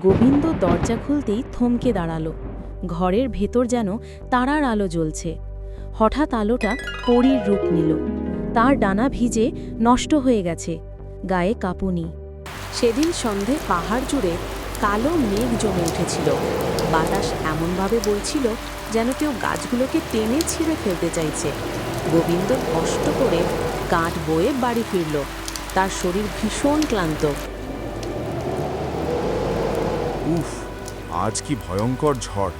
গোবিন্দ দরজা খুলতেই থমকে দাঁড়াল। ঘরের ভেতর যেন তারার আলো জ্বলছে। হঠাৎ আলোটা পরীর রূপ নিল। তার ডানা ভিজে নষ্ট হয়ে গেছে, গায়ে কাঁপুনি। সেদিন সন্ধে পাহাড় জুড়ে কালো মেঘ জমে উঠেছিল। বাতাস এমনভাবে বলছিল যেন কেউ গাছগুলোকে টেনে ছিঁড়ে ফেলতে চাইছে। গোবিন্দ কষ্ট করে কাঠ বয়ে বাড়ি ফিরল। তার শরীর ভীষণ ক্লান্ত। উফ আজ কি ভয়ঙ্কর ঝড়।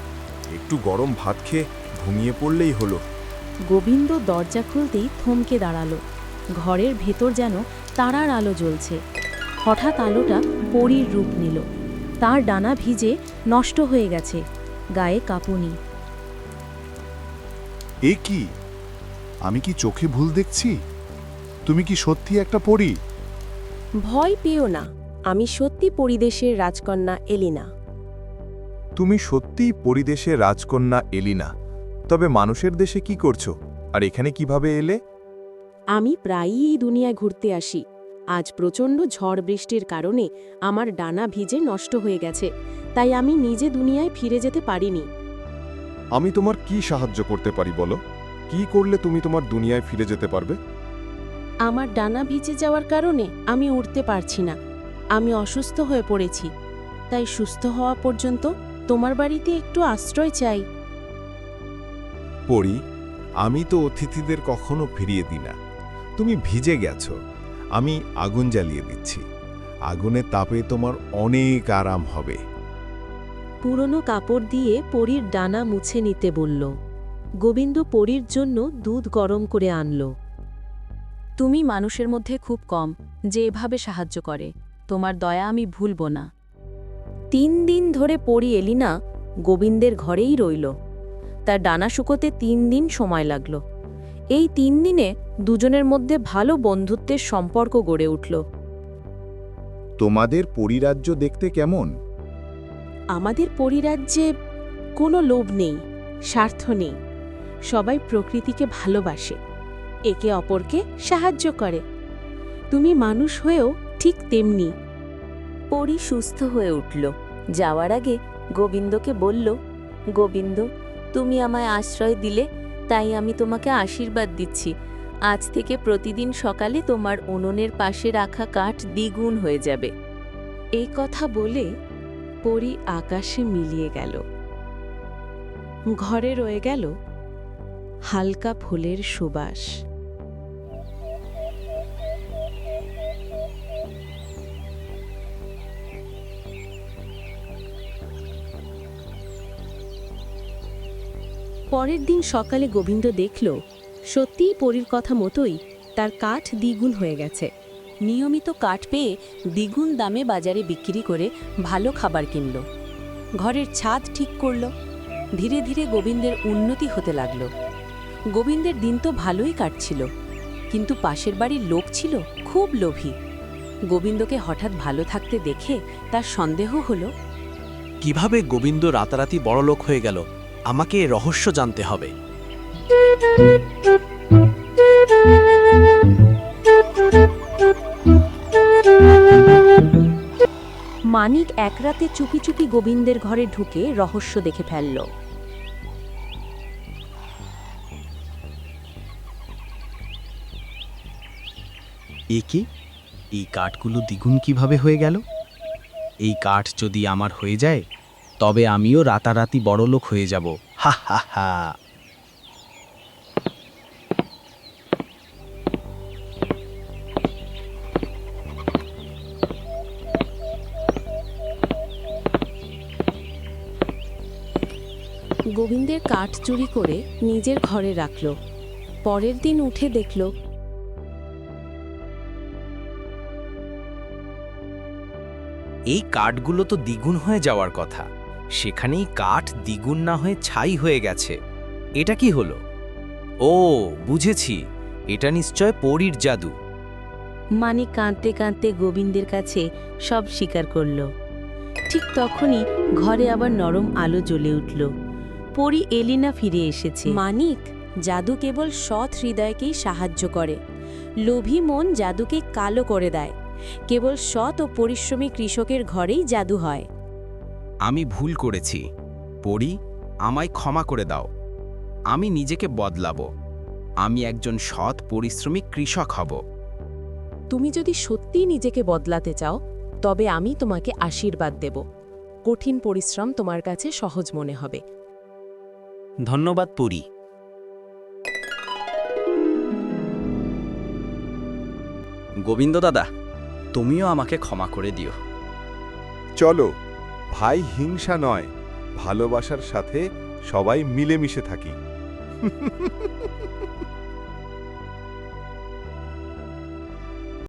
একটু গরম ভাত খেয়ে ঘুমিয়ে পড়লেই হলো। গোবিন্দ দরজা খুলতেই থমকে দাঁড়াল। ঘরের ভেতর যেন তারার আলো জ্বলছে। হঠাৎ আলোটা পরীর রূপ নিল। তার ডানা ভিজে নষ্ট হয়ে গেছে গায়ে কাঁপুনি। এ কি? আমি কি চোখে ভুল দেখছি? তুমি কি সত্যি একটা পড়ি ভয় পেও না। আমি সত্যি পরিদেশের রাজকন্যা এলিনা। তুমি সত্যিই পরিদেশে রাজকন্যা এলিনা। তবে মানুষের দেশে কি করছ? আর এখানে কীভাবে এলে? আমি প্রায়ই এই দুনিয়ায় ঘুরতে আসি। আজ প্রচণ্ড ঝড় বৃষ্টির কারণে আমার ডানা ভিজে নষ্ট হয়ে গেছে তাই আমি নিজে দুনিয়ায় ফিরে যেতে পারিনি। আমি তোমার কি সাহায্য করতে পারি বলো? কি করলে তুমি তোমার দুনিয়ায় ফিরে যেতে পারবে? আমার ডানা ভিজে যাওয়ার কারণে আমি উঠতে পারছি না। আমি অসুস্থ হয়ে পড়েছি তাই সুস্থ হওয়া পর্যন্ত তোমার বাড়িতে একটু আশ্রয় চাই। পড়ি আমি তো অতিথিদের কখনো ফিরিয়ে দিই না। তুমি ভিজে গেছো আমি আগুন জ্বালিয়ে দিচ্ছি। আগুনের তাপে তোমার অনেক আরাম হবে। পুরনো কাপড় দিয়ে পরীর ডানা মুছে নিতে বলল। গোবিন্দ পরীর জন্য দুধ গরম করে আনল। তুমি মানুষের মধ্যে খুব কম যে এভাবে সাহায্য করে। তোমার দয়া আমি ভুলব না। তিন দিন ধরে পরী এলিনা গোবিন্দের ঘরেই রইল। তার ডানা শুকোতে তিন দিন সময় লাগল। এই তিন দিনে দুজনের মধ্যে ভালো বন্ধুত্বের সম্পর্ক গড়ে উঠল। তোমাদের পরিরাজ্য দেখতে কেমন? আমাদের পরিরাজ্যে কোনো লোভ নেই স্বার্থ নেই। সবাই প্রকৃতিকে ভালোবাসে একে অপরকে সাহায্য করে। তুমি মানুষ হয়েও ঠিক তেমনি। পরি সুস্থ হয়ে উঠল। যাওয়ার আগে গোবিন্দকে বলল, গোবিন্দ, তুমি আমায় আশ্রয় দিলে, তাই আমি তোমাকে আশীর্বাদ দিচ্ছি। আজ থেকে প্রতিদিন সকালে তোমার উনুনের পাশে রাখা কাঠ দ্বিগুণ হয়ে যাবে। এই কথা বলে পরি আকাশে মিলিয়ে গেল। ঘরে রয়ে গেল হালকা ফুলের সুবাস। পরের দিন সকালে গোবিন্দ দেখল, সত্যিই পরীর কথা মতোই তার কাঠ দ্বিগুণ হয়ে গেছে। নিয়মিত কাঠ পেয়ে দ্বিগুণ দামে বাজারে বিক্রি করে ভালো খাবার কিনল। ঘরের ছাদ ঠিক করল। ধীরে ধীরে গোবিন্দের উন্নতি হতে লাগল। গোবিন্দের দিন তো ভালোই কাটছিল, কিন্তু পাশের বাড়ির লোক ছিল খুব লোভী। গোবিন্দকে হঠাৎ ভালো থাকতে দেখে তার সন্দেহ হলো, কীভাবে গোবিন্দ রাতারাতি বড়লোক হয়ে গেল? আমাকে রহস্য জানতে হবে। মানিক এক রাতে চুপি চুপি গোবিন্দের ঘরে ঢুকে রহস্য দেখে ফেলল। এ কি? এই কাঠগুলো দ্বিগুণ কীভাবে হয়ে গেল? এই কাঠ যদি আমার হয়ে যায় তবে আমিও রাতারাতি বড়লোক হয়ে যাব। হা হা হা। গোবিন্দের কাঠ চুরি করে নিজের ঘরে রাখল। পরের দিন উঠে দেখল এই কাঠগুলো তো দ্বিগুণ হয়ে যাওয়ার কথা। সেখানেই কাঠ দ্বিগুণ না হয়ে ছাই হয়ে গেছে। এটা কি হলো? ও বুঝেছি। এটা নিশ্চয় পরীর জাদু। মানিক কাঁদতে কাঁদতে গোবিন্দের কাছে সব স্বীকার করল। ঠিক তখনই ঘরে আবার নরম আলো জ্বলে উঠল। পরি এলিনা ফিরে এসেছে। মানিক জাদু কেবল সৎ হৃদয়কেই সাহায্য করে। লোভী মন জাদুকে কালো করে দেয়। কেবল সৎ ও পরিশ্রমী কৃষকের ঘরেই জাদু হয়। আমি ভুল করেছি। পড়ি আমায় ক্ষমা করে দাও। আমি নিজেকে বদলাবো। আমি একজন সৎ পরিশ্রমী কৃষক হব। তুমি যদি সত্যিই নিজেকে বদলাতে চাও তবে আমি তোমাকে আশীর্বাদ দেব। কঠিন পরিশ্রম তোমার কাছে সহজ মনে হবে। ধন্যবাদ পুরী। গোবিন্দ দাদা তুমিও আমাকে ক্ষমা করে দিও। চলো ভাই হিংসা নয় ভালোবাসার সাথে সবাই মিলেমিশে থাকি।